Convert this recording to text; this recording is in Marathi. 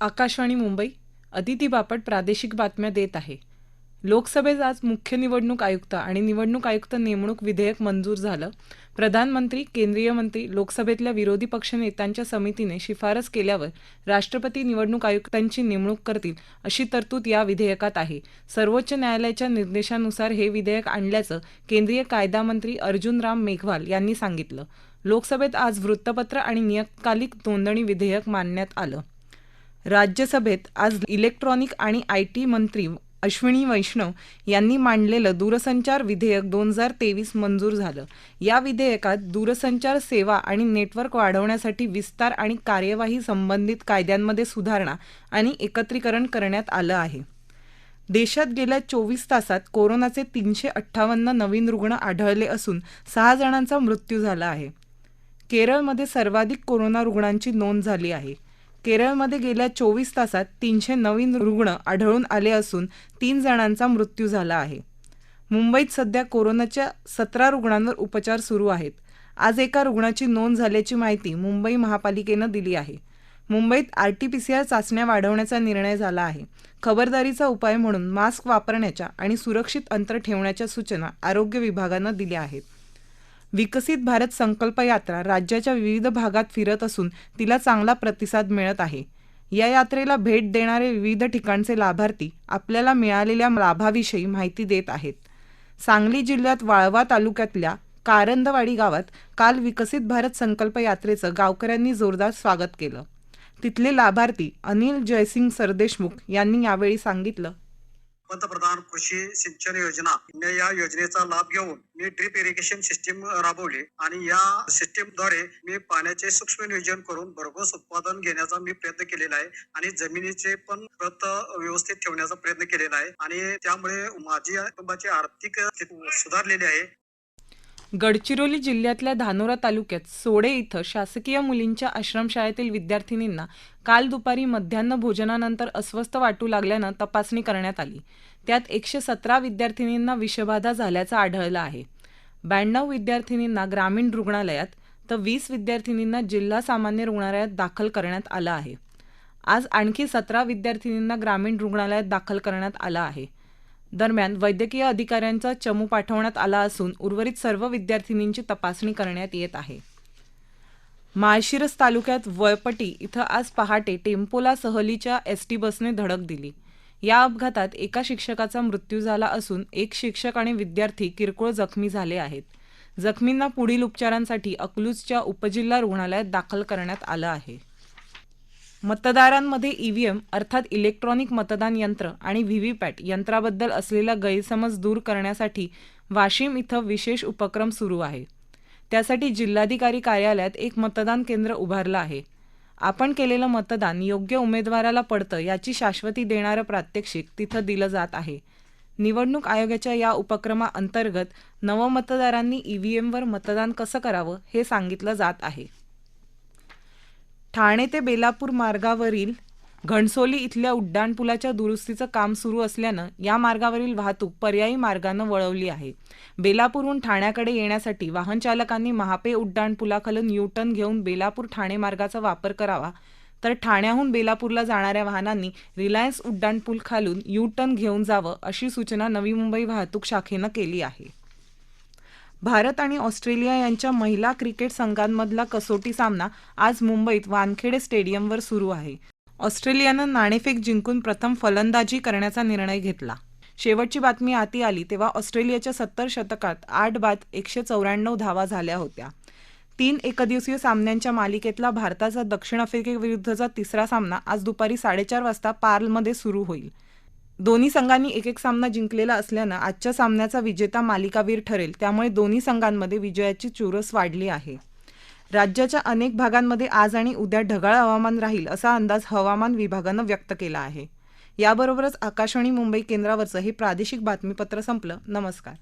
आकाशवाणी मुंबई अदिती बापट प्रादेशिक बातम्या देत आहे. लोकसभेत आज मुख्य निवडणूक आयुक्त आणि निवडणूक आयुक्त नेमणूक विधेयक मंजूर झालं. प्रधानमंत्री केंद्रीय मंत्री लोकसभेतल्या विरोधी पक्षनेत्यांच्या समितीने शिफारस केल्यावर राष्ट्रपती निवडणूक आयुक्तांची नेमणूक करतील अशी तरतूद या विधेयकात आहे. सर्वोच्च न्यायालयाच्या निर्देशानुसार हे विधेयक आणल्याचं केंद्रीय कायदा मंत्री अर्जुन राम मेघवाल यांनी सांगितलं. लोकसभेत आज वृत्तपत्र आणि नियतकालिक नोंदणी विधेयक मांडण्यात आलं. राज्यसभेत आज इलेक्ट्रॉनिक आणि आय टी मंत्री अश्विनी वैष्णव यांनी मांडलेलं दूरसंचार विधेयक दोन हजार तेवीस मंजूर झालं. या विधेयकात दूरसंचार सेवा आणि नेटवर्क वाढवण्यासाठी विस्तार आणि कार्यवाही संबंधित कायद्यांमध्ये सुधारणा आणि एकत्रीकरण करण्यात आलं आहे. देशात गेल्या चोवीस तासात कोरोनाचे तीनशे अठ्ठावन्न नवीन रुग्ण आढळले असून सहा जणांचा मृत्यू झाला आहे. केरळमध्ये सर्वाधिक कोरोना रुग्णांची नोंद झाली आहे. केरळमध्ये गेल्या चोवीस तासात तीनशे नवीन रुग्ण आढळून आले असून तीन जणांचा मृत्यू झाला आहे. मुंबईत सध्या कोरोनाच्या सतरा रुग्णांवर उपचार सुरू आहेत. आज एका रुग्णाची नोंद झाल्याची माहिती मुंबई महापालिकेनं दिली आहे. मुंबईत R T P C R चाचण्या वाढवण्याचा निर्णय झाला आहे. खबरदारीचा उपाय म्हणून मास्क वापरण्याच्या आणि सुरक्षित अंतर ठेवण्याच्या सूचना आरोग्य विभागानं दिल्या आहेत. विकसित भारत संकल्प यात्रा राज्याच्या विविध भागात फिरत असून तिला चांगला प्रतिसाद मिळत आहे. या यात्रेला भेट देणारे विविध ठिकाणचे लाभार्थी आपल्याला मिळालेल्या लाभाविषयी माहिती देत आहेत. सांगली जिल्ह्यात वाळवा तालुक्यातल्या कारंदवाडी गावात काल विकसित भारत संकल्प यात्रेचं गावकऱ्यांनी जोरदार स्वागत केलं. तिथले लाभार्थी अनिल जयसिंग सरदेशमुख यांनी यावेळी सांगितलं पंतप्रधान कृषी सिंचन योजना. या योजनेचा लाभ घेऊन मी ड्रिप इरिगेशन सिस्टीम राबवली आणि या सिस्टीमद्वारे मी पाण्याचे सूक्ष्म नियोजन करून भरघोस उत्पादन घेण्याचा मी प्रयत्न केलेला आहे आणि जमिनीचे पण प्रत व्यवस्थित ठेवण्याचा प्रयत्न केलेला आहे. आणि त्यामुळे माझी कुटुंबाची आर्थिक स्थिती सुधारलेली आहे. गडचिरोली जिल्ह्यातल्या धानोरा तालुक्यात सोडे इथं शासकीय मुलींच्या आश्रमशाळेतील विद्यार्थिनींना काल दुपारी मध्यान्ह भोजनानंतर अस्वस्थ वाटू लागल्यानं तपासणी करण्यात आली. त्यात एकशे सतरा विद्यार्थिनींना विषबाधा झाल्याचं आढळलं आहे. ब्याण्णव विद्यार्थिनींना ग्रामीण रुग्णालयात तर वीस विद्यार्थिनींना जिल्हा सामान्य रुग्णालयात दाखल करण्यात आलं आहे. आज आणखी सतरा विद्यार्थिनींना ग्रामीण रुग्णालयात दाखल करण्यात आलं आहे. दरम्यान वैद्यकीय अधिकाऱ्यांचा चमू पाठवण्यात आला असून उर्वरित सर्व विद्यार्थिनींची तपासणी करण्यात येत आहे. माळशिरस तालुक्यात वळपटी इथं आज पहाटे टेम्पोला सहलीच्या एस टी बसने धडक दिली. या अपघातात एका शिक्षकाचा मृत्यू झाला असून एक शिक्षक आणि विद्यार्थी किरकोळ जखमी झाले आहेत. जखमींना पुढील उपचारांसाठी अकलूजच्या उपजिल्हा रुग्णालयात दाखल करण्यात आलं आहे. मतदारांमध्ये ईव्हीएम अर्थात इलेक्ट्रॉनिक मतदान यंत्र आणि व्हीव्हीपॅट यंत्राबद्दल असलेला गैरसमज दूर करण्यासाठी वाशिम इथं विशेष उपक्रम सुरू आहे. त्यासाठी जिल्हाधिकारी कार्यालयात एक मतदान केंद्र उभारलं आहे. आपण केलेलं मतदान योग्य उमेदवाराला पडतं याची शाश्वती देणारं प्रात्यक्षिक तिथं दिलं जात आहे. निवडणूक आयोगाच्या या उपक्रमाअंतर्गत नवमतदारांनी ईव्हीएमवर मतदान कसं करावं हे सांगितलं जात आहे. ठाणे ते बेलापूर मार्गावरील घणसोली इथल्या उड्डाणपुलाच्या दुरुस्तीचं काम सुरू असल्यानं या मार्गावरील वाहतूक पर्यायी मार्गानं वळवली आहे. बेलापूरहून ठाण्याकडे येण्यासाठी वाहन चालकांनी महापे उड्डाणपुलाखालून न्यूटन घेऊन बेलापूर ठाणे मार्गाचा वापर करावा. तर ठाण्याहून बेलापूरला जाणाऱ्या वाहनांनी रिलायन्स उड्डाणपूल खालून यू टर्न घेऊन जावं अशी सूचना नवी मुंबई वाहतूक शाखेनं केली आहे. भारत आणि ऑस्ट्रेलिया यांच्या महिला क्रिकेट संघांमधला कसोटी सामना आज मुंबईत वानखेडे स्टेडियमवर सुरू आहे. ऑस्ट्रेलियानं नाणेफेक जिंकून प्रथम फलंदाजी करण्याचा निर्णय घेतला. शेवटची बातमी आती आली तेव्हा ऑस्ट्रेलियाच्या सत्तर शतकात आठ बाद एकशे चौऱ्याण्णव धावा झाल्या होत्या. तीन एकदिवसीय सामन्यांच्या मालिकेतला भारताचा दक्षिण आफ्रिकेविरुद्धचा तिसरा सामना आज दुपारी साडेचार वाजता पार्लमध्ये सुरू होईल. दोन्ही संघांनी एक एक सामना जिंकलेला असल्यानं आजच्या सामन्याचा विजेता मालिकावीर ठरेल. त्यामुळे दोन्ही संघांमध्ये विजयाची चुरस वाढली आहे. राज्याच्या अनेक भागांमध्ये आज आणि उद्या ढगाळ हवामान राहील असा अंदाज हवामान विभागानं व्यक्त केला आहे. याबरोबरच आकाशवाणी मुंबई केंद्रावरचं हे प्रादेशिक बातमीपत्र संपलं. नमस्कार.